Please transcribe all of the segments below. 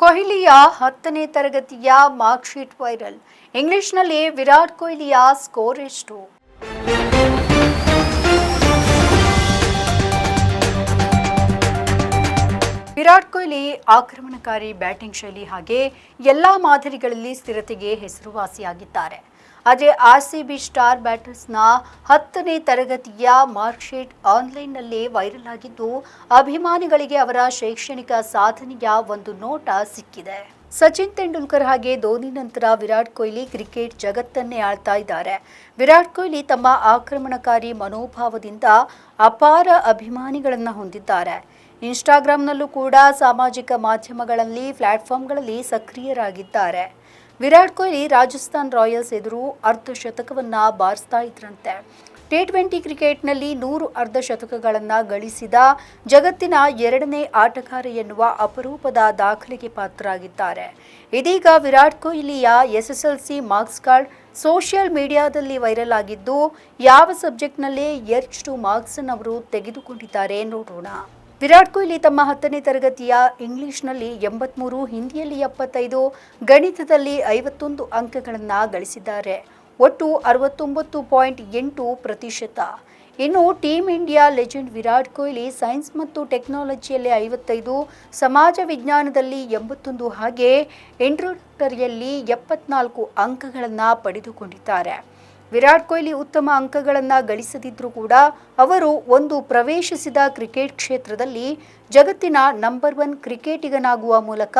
ಕೊಹ್ಲಿಯ ಹತ್ತನೇ ತರಗತಿಯ marksheet viral. ಇಂಗ್ಲಿಷ್ನಲ್ಲಿ ವಿರಾಟ್ ಕೊಹ್ಲಿಯ ಸ್ಕೋರ್ ಎಷ್ಟು? ವಿರಾಟ್ ಕೊಹ್ಲಿ ಆಕ್ರಮಣಕಾರಿ ಬ್ಯಾಟಿಂಗ್ ಶೈಲಿ ಹಾಗೆ ಎಲ್ಲ ಮಾದರಿಗಳಲ್ಲಿ ಸ್ಥಿರತೆಗೆ ಹೆಸರುವಾಸಿಯಾಗಿದ್ದಾರೆ. ಆದರೆ ಆರ್ಸಿಬಿ ಸ್ಟಾರ್ ಬ್ಯಾಟರ್ಸ್ನ ಹತ್ತನೇ ತರಗತಿಯ ಮಾರ್ಕ್ಶೀಟ್ ಆನ್ಲೈನ್ನಲ್ಲಿ ವೈರಲ್ ಆಗಿದ್ದು, ಅಭಿಮಾನಿಗಳಿಗೆ ಅವರ ಶೈಕ್ಷಣಿಕ ಸಾಧನೆಯ ಒಂದು ನೋಟ ಸಿಕ್ಕಿದೆ. ಸಚಿನ್ ತೆಂಡೂಲ್ಕರ್ ಹಾಗೆ ಧೋನಿ ನಂತರ ವಿರಾಟ್ ಕೊಹ್ಲಿ ಕ್ರಿಕೆಟ್ ಜಗತ್ತನ್ನೇ ಆಳ್ತಾ ಇದ್ದಾರೆ. ವಿರಾಟ್ ಕೊಹ್ಲಿ ತಮ್ಮ ಆಕ್ರಮಣಕಾರಿ ಮನೋಭಾವದಿಂದ ಅಪಾರ ಅಭಿಮಾನಿಗಳನ್ನು ಹೊಂದಿದ್ದಾರೆ. ಇನ್ಸ್ಟಾಗ್ರಾಂನಲ್ಲೂ ಕೂಡ ಸಾಮಾಜಿಕ ಮಾಧ್ಯಮಗಳಲ್ಲಿ, ಪ್ಲಾಟ್ಫಾರ್ಮ್ಗಳಲ್ಲಿ ಸಕ್ರಿಯರಾಗಿದ್ದಾರೆ. ವಿರಾಟ್ ಕೊಹ್ಲಿ ರಾಜಸ್ಥಾನ್ ರಾಯಲ್ಸ್ ಎದುರು ಅರ್ಧ ಶತಕವನ್ನ ಬಾರಿಸ್ತಾ ಇದ್ರಂತೆ. ಟಿ ಟ್ವೆಂಟಿ ಕ್ರಿಕೆಟ್ನಲ್ಲಿ ನೂರು ಅರ್ಧ ಶತಕಗಳನ್ನು ಗಳಿಸಿದ ಜಗತ್ತಿನ ಎರಡನೇ ಆಟಗಾರ ಎನ್ನುವ ಅಪರೂಪದ ದಾಖಲೆಗೆ ಪಾತ್ರರಾಗಿದ್ದಾರೆ. ಇದೀಗ ವಿರಾಟ್ ಕೊಹ್ಲಿಯ ಎಸ್ಎಸ್ಎಲ್ಸಿ ಮಾರ್ಕ್ಸ್ ಕಾರ್ಡ್ ಸೋಷಿಯಲ್ ಮೀಡಿಯಾದಲ್ಲಿ ವೈರಲ್ ಆಗಿದ್ದು, ಯಾವ ಸಬ್ಜೆಕ್ಟ್ನಲ್ಲಿ ಎಷ್ಟು ಮಾರ್ಕ್ಸ್ ಮಾರ್ಕ್ಸನ್ ಅವರು ತೆಗೆದುಕೊಂಡಿದ್ದಾರೆ ನೋಡೋಣ. ವಿರಾಟ್ ಕೊಹ್ಲಿ ತಮ್ಮ ಹತ್ತನೇ ತರಗತಿಯ ಇಂಗ್ಲಿಷ್ನಲ್ಲಿ ಎಂಬತ್ಮೂರು, ಹಿಂದಿಯಲ್ಲಿ ಎಪ್ಪತ್ತೈದು, ಗಣಿತದಲ್ಲಿ ಐವತ್ತೊಂದು ಅಂಕಗಳನ್ನು ಗಳಿಸಿದ್ದಾರೆ. ಒಟ್ಟು ಅರವತ್ತೊಂಬತ್ತು ಪಾಯಿಂಟ್ ಎಂಟು ಪ್ರತಿಶತ. ಇನ್ನು team India legend Virat Kohli science ಮತ್ತು ಟೆಕ್ನಾಲಜಿಯಲ್ಲಿ ಐವತ್ತೈದು, ಸಮಾಜ ವಿಜ್ಞಾನದಲ್ಲಿ ಎಂಬತ್ತೊಂದು ಹಾಗೆ ಇಂಟ್ರೋಡಕ್ಟರಿಯಲ್ಲಿ ಎಪ್ಪತ್ನಾಲ್ಕು ಅಂಕಗಳನ್ನು ಪಡೆದುಕೊಂಡಿದ್ದಾರೆ. ವಿರಾಟ್ ಕೊಹ್ಲಿ ಉತ್ತಮ ಅಂಕಗಳನ್ನು ಗಳಿಸದಿದ್ರೂ ಕೂಡ ಅವರು ಒಂದು ಪ್ರವೇಶಿಸಿದ ಕ್ರಿಕೆಟ್ ಕ್ಷೇತ್ರದಲ್ಲಿ ಜಗತ್ತಿನ ನಂಬರ್ ಒನ್ ಕ್ರಿಕೆಟಿಗನಾಗುವ ಮೂಲಕ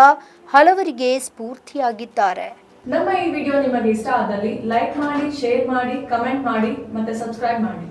ಹಲವರಿಗೆ ಸ್ಫೂರ್ತಿಯಾಗಿದ್ದಾರೆ. ನಮ್ಮ ಈ ವಿಡಿಯೋ ನಿಮಗೆ ಇಷ್ಟ ಆದಲ್ಲಿ ಲೈಕ್ ಮಾಡಿ ಶೇರ್ ಮಾಡಿ ಕಮೆಂಟ್ ಮಾಡಿ ಮತ್ತೆ ಸಬ್ಸ್ಕ್ರೈಬ್ ಮಾಡಿ.